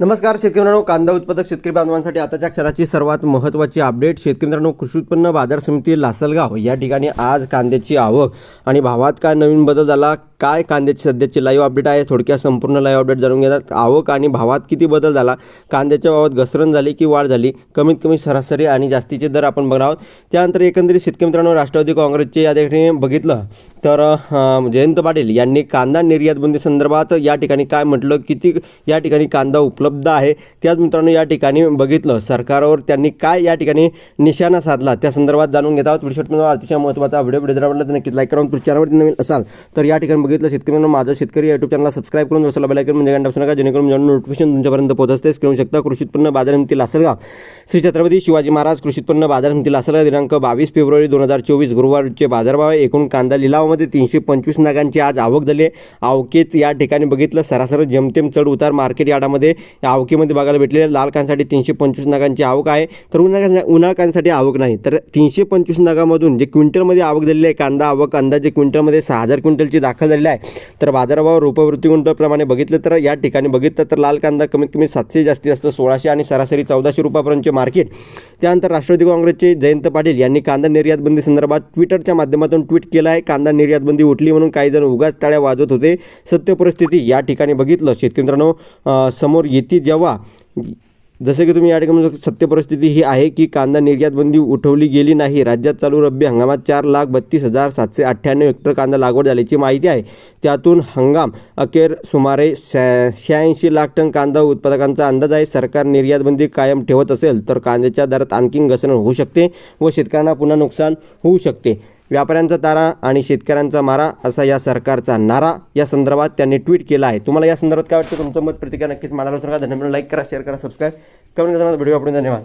नमस्कार शेतकरी मित्रांनो. कांदा उत्पादक शेतकरी बांधवांसाठी आताच्या क्षराची सर्वात महत्त्वाची अपडेट. शेतकरी मित्रांनो कृषी उत्पन्न बाजार समिती लासलगाव या ठिकाणी आज कांद्याची आवक आणि भावात काय नवीन बदल झाला काय कांद्याची सध्याची लाईव्ह अपडेट आहे थोडक्यात संपूर्ण लाईव्ह अपडेट जाणून घेतात. आवक आणि भावात किती बदल झाला कांद्याच्या भावात घसरण झाली की वाढ झाली कमीत कमी सरासरी आणि जास्तीचे दर आपण बघणार आहोत. त्यानंतर एकंदरीत शेतकरी मित्रांनो राष्ट्रवादी काँग्रेसचे या ठिकाणी बघितलं तर जयंत पाटील यांनी कांदा निर्यात बंदी संदर्भात या ठिकाणी काय म्हटलं? किती या ठिकाणी कांदा उपलब्ध आहे? त्याच मित्रांनो या ठिकाणी बघितलं. सरकारवर त्यांनी काय या ठिकाणी निशाणा साधला? त्या संदर्भात जाणून घेत आहोत. व्हिडिओ अतिशय महत्त्वाचा व्हिडिओ व्हिडिओ जर आवडला तर नक्कीच लाईक करून चॅनलवरती नवीन असाल तर या ठिकाणी बघितलं शेतकरी माझं शेतकरी युट्यूब चॅनलला सबस्क्राईब करून बसला बेलायकन म्हणजे घंटा बसू नका. जेणेकरून जेव्हा नोटिफिकेशन तुमच्यापर्यंत पोहोचते करू शकता कृषी उत्पन्न बाजार समिती लासलगाव. श्री छत्रपती शिवाजी महाराज कृषी उत्पन्न बाजार समिती लासलगाव दिनांक बावीस फेब्रुवारी दोन हजार चोवीस गुरुवारचे बाजारभाव एकूण कांदा लिलाव गावामध्ये तीनशे पंचवीस नागांची आज आवक झाली आहे. आवकेत या ठिकाणी बघितलं सरासरी जमतेम चढ उतार मार्केट यार्डामध्ये या आवकेमध्ये बघायला भेटलेले लाल कांसाठी तीनशे पंचवीस नागांची आवक आहे. तर उन्हाळ्या उन्हाळ कांसाठी आवक नाही. तर तीनशे पंचवीस नागामधून जे क्विंटलमध्ये आवक झालेली आहे कांदा आवक अंदाजे क्विंटलमध्ये सहा हजार क्विंटलची दाखल झालेली आहे. तर बाजारभाव रुपवृत्ती क्विंटलप्रमाणे बघितलं तर या ठिकाणी बघितलं तर लाल कांदा कमीत कमी सातशे जास्तीत जास्त सोळाशे आणि सरासरी चौदाशे रुपयापर्यंतचे मार्केट. त्यानंतर राष्ट्रवादी काँग्रेसचे जयंत पाटील यांनी कांदा निर्यात बंदी संदर्भात ट्विटरच्या माध्यमातून ट्विट केलं आहे. कांदा निर्यात बंदी उठली म्हणून काही जण उगाच टाळ्या वाजवत होते. सत्य परिस्थिती या ठिकाणी बघितलं. शेतकरी मित्रांनो समोर येते जेव्हा. जसे की तुम्ही या ठिकाणी सत्य परिस्थिती ही आहे की कांदा निर्यात बंदी उठवली गेली नाही. राज्यात चालू रब्बी हंगामात चार लाख बत्तीस हजार सातशे अठ्ठ्याण्णव हेक्टर कांदा लागवड झाल्याची माहिती आहे. त्यातून हंगाम अखेर सुमारे शा शहाऐंशी लाख टन कांदा उत्पादकांचा अंदाज आहे. सरकार निर्यात बंदी कायम ठेवत असेल तर कांद्याच्या दरात आणखी घसरण होऊ शकते व शेतकऱ्यांना पुन्हा नुकसान होऊ शकते. व्यापाऱ्यांचा तारा आणि शेतकऱ्यांचा मारा असा या सरकारचा नारा या संदर्भात त्यांनी ट्विट केला आहे. तुम्हाला या संदर्भात काय वाटतं? तुमचं मत प्रतिक्रिया नक्कीच मांडायला विसरू धन्यवाद. लाईक करा शेअर करा सबस्क्राईब कमेंट करा व्हिडिओ आपण धन्यवाद.